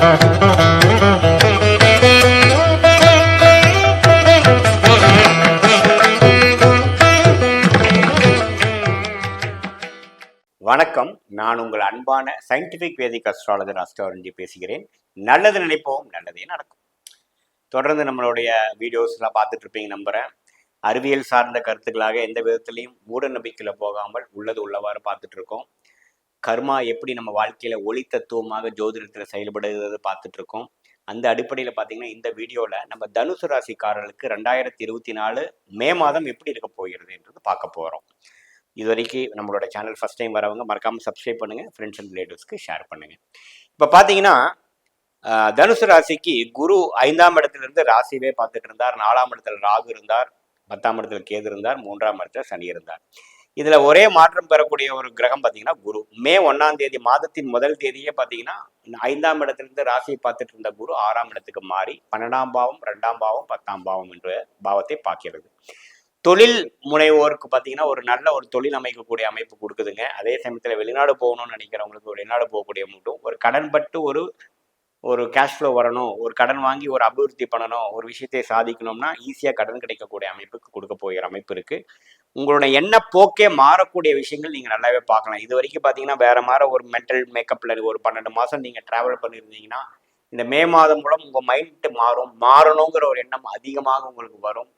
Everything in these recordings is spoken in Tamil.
வணக்கம். நான் உங்கள் அன்பான சயின்டிபிக் வேதிக் அஸ்ட்ராலஜர் அஸ்ட்ராலஜி பேசுகிறேன். நல்லது நினைப்போம் நல்லதே நடக்கும். தொடர்ந்து நம்மளுடைய வீடியோஸ்லாம் பார்த்துட்டு இருப்பீங்க நம்புகிறேன் அறிவியல் சார்ந்த கருத்துக்களாக எந்த விதத்துலையும் மூட நம்பிக்கையில் போகாமல் உள்ளது உள்ளவாறு பார்த்துட்டு இருக்கோம். கர்மா எப்படி நம்ம வாழ்க்கையில ஒளி தத்துவமாக ஜோதிடத்தில் செயல்படுகிறது பார்த்துட்டு இருக்கோம் அந்த அடிப்படையில் பார்த்தீங்கன்னா இந்த வீடியோவில் நம்ம தனுசு ராசிக்காரர்களுக்கு ரெண்டாயிரத்தி இருபத்தி நாலு மே மாதம் எப்படி இருக்க போகிறது என்றது பார்க்க போகிறோம் இது வரைக்கும் நம்மளோட சேனல் ஃபஸ்ட் டைம் வரவங்க மறக்காமல் சப்ஸ்கிரைப் பண்ணுங்கள் ஃப்ரெண்ட்ஸ் அண்ட் ரிலேட்டிவ்ஸ்க்கு ஷேர் பண்ணுங்கள் இப்போ பார்த்தீங்கன்னா தனுசு ராசிக்கு குரு ஐந்தாம் இடத்துல இருந்து ராசியவே பார்த்துட்டு இருந்தார். நாலாம் இடத்துல ராகு இருந்தார் பத்தாம் இடத்துல கேது இருந்தார் மூன்றாம் இடத்துல சனி இருந்தார். இதுல ஒரே மாற்றம் பெறக்கூடிய ஒரு கிரகம் பார்த்தீங்கன்னா குரு. மே ஒன்னாம் தேதி மாதத்தின் முதல் தேதியே பார்த்தீங்கன்னா ஐந்தாம் இடத்திலிருந்து ராசியை பார்த்துட்டு இருந்த குரு ஆறாம் இடத்துக்கு மாறி பன்னெண்டாம் பாவம் ரெண்டாம் பாவம் பத்தாம் பாவம் என்ற பாவத்தை பார்க்கிறது. தொழில் முனைவோருக்கு பார்த்தீங்கன்னா ஒரு நல்ல ஒரு தொழில் அமைக்கக்கூடிய அமைப்பு கொடுக்குதுங்க. அதே சமயத்தில் வெளிநாடு போகணும்னு நினைக்கிறவங்களுக்கு வெளிநாடு போகக்கூடிய மட்டும் ஒரு கடன்பட்டு ஒரு ஒரு கேஷ் ஃப்ளோ வரணும் ஒரு கடன் வாங்கி ஒரு அபிவிருத்தி பண்ணணும் ஒரு விஷயத்தை சாதிக்கணும்னா ஈஸியாக கடன் கிடைக்கக்கூடிய அமைப்புக்கு கொடுக்க போகிற அமைப்பு இருக்குது உங்களோட எண்ண போக்கே மாறக்கூடிய விஷயங்கள் நீங்கள் நல்லாவே பார்க்கலாம். இது வரைக்கும் பார்த்தீங்கன்னா வேற மாதிரி ஒரு மென்டல் மேக்கப்பில் ஒரு பன்னெண்டு மாதம் நீங்கள் ட்ராவல் பண்ணியிருந்தீங்கன்னா இந்த மே மாதம் மூலம் உங்கள் மைண்ட் மாறும். மாறணுங்கிற ஒரு எண்ணம் அதிகமாக உங்களுக்கு வரும்.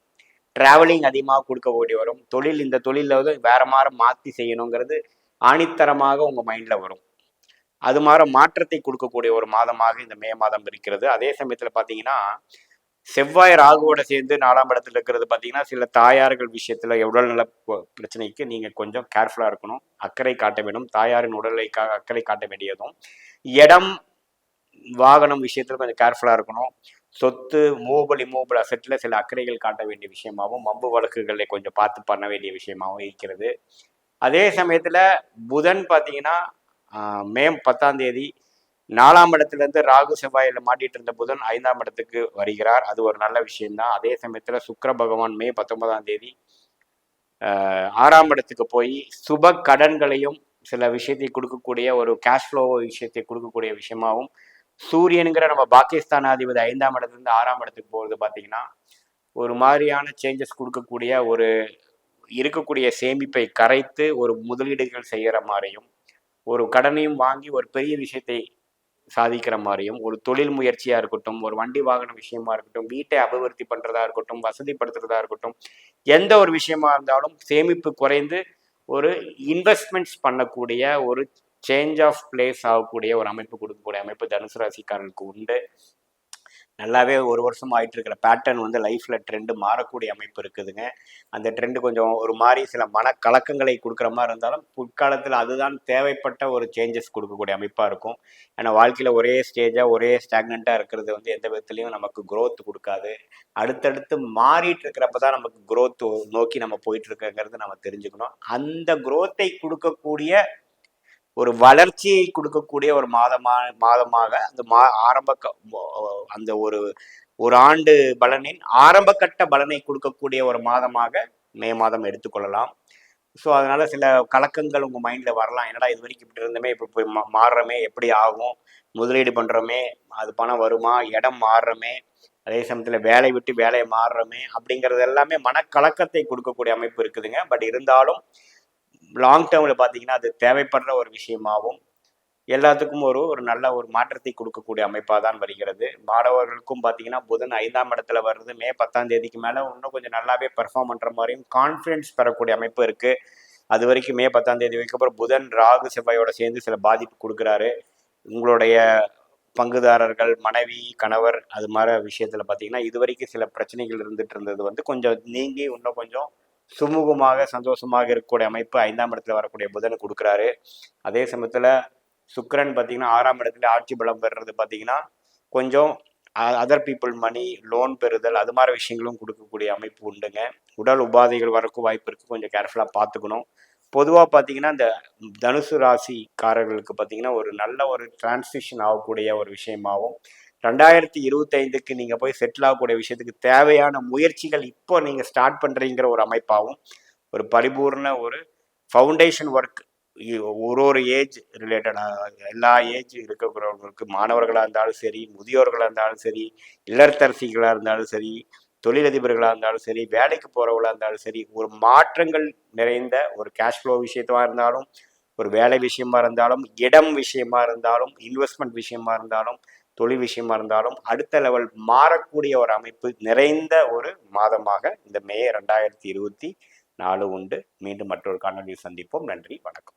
டிராவலிங் அதிகமாக கொடுக்க வேண்டி வரும். தொழில் இந்த தொழிலில் வந்து வேற மாதிரி மாற்றி செய்யணுங்கிறது ஆணித்தரமாக உங்கள் மைண்டில் வரும். அது மாதிரி மாற்றத்தை கொடுக்கக்கூடிய ஒரு மாதமாக இந்த மே மாதம் இருக்கிறது. அதே சமயத்தில் பார்த்தீங்கன்னா செவ்வாய் ராகுவோட சேர்ந்து நாலாம் இடத்துல இருக்கிறது பார்த்தீங்கன்னா சில தாயார்கள் விஷயத்தில் உடல்நல ப- பிரச்சனைக்கு நீங்கள் கொஞ்சம் கேர்ஃபுல்லாக இருக்கணும். அக்கறை காட்ட வேண்டும். தாயாரின் உடலைக்காக அக்கறை காட்ட வேண்டியதும் இடம் வாகனம் விஷயத்தில் கொஞ்சம் கேர்ஃபுல்லாக இருக்கணும். சொத்து மூவபிள் இம்மூவபிள் அசட்டில் சில அக்கறைகள் காட்ட வேண்டிய விஷயமாகவும் மம்பு வழக்குகளை கொஞ்சம் பார்த்து பண்ண வேண்டிய விஷயமாகவும் இருக்கிறது. அதே சமயத்தில் புதன் பார்த்தீங்கன்னா மே பத்தாம் தேதி நாலாம் இடத்துலேருந்து ராகு செவ்வாயில் மாட்டிட்டு இருந்த புதன் ஐந்தாம் இடத்துக்கு வருகிறார். அது ஒரு நல்ல விஷயம்தான். அதே சமயத்தில் சுக்கர பகவான் மே பத்தொன்பதாம் தேதி ஆறாம் இடத்துக்கு போய் சுப கடன்களையும் சில விஷயத்தை கொடுக்கக்கூடிய ஒரு கேஷ் ஃப்ளோ விஷயத்தை கொடுக்கக்கூடிய விஷயமாகவும் சூரியனுங்கிற நம்ம பாகிஸ்தான் அதிபதி ஐந்தாம் இடத்துலேருந்து ஆறாம் இடத்துக்கு போகிறது பார்த்தீங்கன்னா ஒரு மாதிரியான சேஞ்சஸ் கொடுக்கக்கூடிய ஒரு இருக்கக்கூடிய சேமிப்பை கரைத்து ஒரு முதலீடுகள் செய்கிற மாதிரியும் ஒரு கடனையும் வாங்கி ஒரு பெரிய விஷயத்தை சாதிக்கிற மாதிரியும் ஒரு தொழில் முயற்சியாக இருக்கட்டும் ஒரு வண்டி வாகன விஷயமா இருக்கட்டும் வீட்டை அபிவிருத்தி பண்ணுறதா இருக்கட்டும் வசதிப்படுத்துறதா இருக்கட்டும் எந்த ஒரு விஷயமா இருந்தாலும் சேமிப்பு குறைந்து ஒரு இன்வெஸ்ட்மெண்ட்ஸ் பண்ணக்கூடிய ஒரு சேஞ்ச் ஆஃப் பிளேஸ் ஆகக்கூடிய ஒரு அமைப்பு கொடுக்கக்கூடிய அமைப்பு தனுசு ராசிக்காரர்களுக்கு உண்டு. நல்லாவே ஒரு வருஷம் ஆயிட்டு இருக்கிற பேட்டர்ன் வந்து லைஃப்ல ட்ரெண்டு மாறக்கூடிய அமைப்பு இருக்குதுங்க. அந்த ட்ரெண்டு கொஞ்சம் ஒரு மாதிரி சில மனக்கலக்கங்களை கொடுக்குற மாதிரி இருந்தாலும் பிற்காலத்தில் அதுதான் தேவைப்பட்ட ஒரு சேஞ்சஸ் கொடுக்கக்கூடிய அமைப்பாக இருக்கும். ஏன்னா வாழ்க்கையில் ஒரே ஸ்டேஜாக ஒரே ஸ்டாக்னண்ட்டாக இருக்கிறது வந்து எந்த விதத்துலையும் நமக்கு க்ரோத் கொடுக்காது. அடுத்தடுத்து மாறிட்டு இருக்கிறப்ப தான் நமக்கு க்ரோத் நோக்கி நம்ம போயிட்டு இருக்கங்கிறது நம்ம தெரிஞ்சுக்கணும். அந்த க்ரோத்தை கொடுக்கக்கூடிய ஒரு வளர்ச்சியை கொடுக்கக்கூடிய ஒரு மாதமா மாதமாக அந்த மா ஆரம்ப அந்த ஒரு ஒரு ஆண்டு பலனின் ஆரம்ப கட்ட பலனை கொடுக்கக்கூடிய ஒரு மாதமாக மே மாதம் எடுத்துக்கொள்ளலாம். ஸோ அதனால சில கலக்கங்கள் உங்கள் மைண்டில் வரலாம். என்னடா இது வரைக்கும் இப்படி இருந்தோமே இப்போ போய் மாறுறமே மாறுறோமே எப்படி ஆகும்? முதலீடு பண்ணுறோமே அது பணம் வருமா? இடம் மாறுறமே அதே சமயத்தில் வேலை விட்டு வேலையை மாறுறோமே அப்படிங்கிறது எல்லாமே மனக்கலக்கத்தை கொடுக்கக்கூடிய அமைப்பு இருக்குதுங்க. பட் இருந்தாலும் லாங் டேர்மில் பார்த்தீங்கன்னா அது தேவைப்படுற ஒரு விஷயமாகவும் எல்லாத்துக்கும் ஒரு ஒரு நல்ல ஒரு மாற்றத்தை கொடுக்கக்கூடிய அமைப்பாக தான் வருகிறது. மாணவர்களுக்கும் பார்த்தீங்கன்னா புதன் ஐந்தாம் இடத்துல வருது மே பத்தாம் தேதிக்கு மேலே இன்னும் கொஞ்சம் நல்லாவே பெர்ஃபார்ம் பண்ணுற மாதிரியும் கான்ஃபிடென்ஸ் பெறக்கூடிய அமைப்பு இருக்குது அது வரைக்கும் மே பத்தாம் தேதி வரைக்கும் அப்புறம் புதன் ராகு செவ்வாயோட சேர்ந்து சில பாதிப்பு கொடுக்குறாரு. உங்களுடைய பங்குதாரர்கள் மனைவி கணவர் அது மாதிரி விஷயத்தில் பார்த்தீங்கன்னா இது வரைக்கும் சில பிரச்சனைகள் இருந்துட்டு இருந்தது வந்து கொஞ்சம் நீங்கி இன்னும் கொஞ்சம் சுமூகமாக சந்தோஷமாக இருக்கக்கூடிய அமைப்பு ஐந்தாம் இடத்துல வரக்கூடிய புதன் கொடுக்குறாரு. அதே சமயத்தில் சுக்கரன் பார்த்தீங்கன்னா ஆறாம் இடத்துல ஆட்சி பலம் பெறுறது பார்த்தீங்கன்னா கொஞ்சம் அதர் பீப்புள் மணி லோன் பெறுதல் அது மாதிரி விஷயங்களும் கொடுக்கக்கூடிய அமைப்பு உண்டுங்க. உடல் உபாதைகள் வரக்கும் வாய்ப்பு இருக்குது கொஞ்சம் கேர்ஃபுல்லாக பார்த்துக்கணும் பொதுவாக பார்த்தீங்கன்னா இந்த தனுசு ராசிக்காரர்களுக்கு பார்த்தீங்கன்னா ஒரு நல்ல ஒரு டிரான்சிஷன் ஆகக்கூடிய ஒரு விஷயமாகவும் ரெண்டாயிரத்தி இருபத்தைந்துக்கு நீங்கள் போய் செட்டில் ஆகக்கூடிய விஷயத்துக்கு தேவையான முயற்சிகள் இப்போ நீங்கள் ஸ்டார்ட் பண்ணுறீங்கிற ஒரு அமைப்பாகவும் ஒரு பரிபூர்ண ஒரு ஃபவுண்டேஷன் ஒர்க் ஒரு ஒரு ஏஜ் ரிலேட்டடாக எல்லா ஏஜ் இருக்கிறவங்களுக்கு மாணவர்களாக இருந்தாலும் சரி முதியோர்களாக இருந்தாலும் சரி இல்லத்தரசிகளாக இருந்தாலும் சரி தொழிலதிபர்களாக இருந்தாலும் சரி வேலைக்கு போகிறவங்களாக இருந்தாலும் சரி ஒரு மாற்றங்கள் நிறைந்த ஒரு கேஷ் ஃப்ளோ விஷயத்தமாக இருந்தாலும் ஒரு வேலை விஷயமா இருந்தாலும் இடம் விஷயமா இருந்தாலும் இன்வெஸ்ட்மெண்ட் விஷயமா இருந்தாலும் தொழில் விஷயமா இருந்தாலும் அடுத்த லெவல் மாறக்கூடிய ஒரு அமைப்பு நிறைந்த ஒரு மாதமாக இந்த மே ரெண்டாயிரத்தி இருபத்தி நாலு உண்டு. மீண்டும் மற்றொரு காணொலியில் சந்திப்போம். நன்றி. வணக்கம்.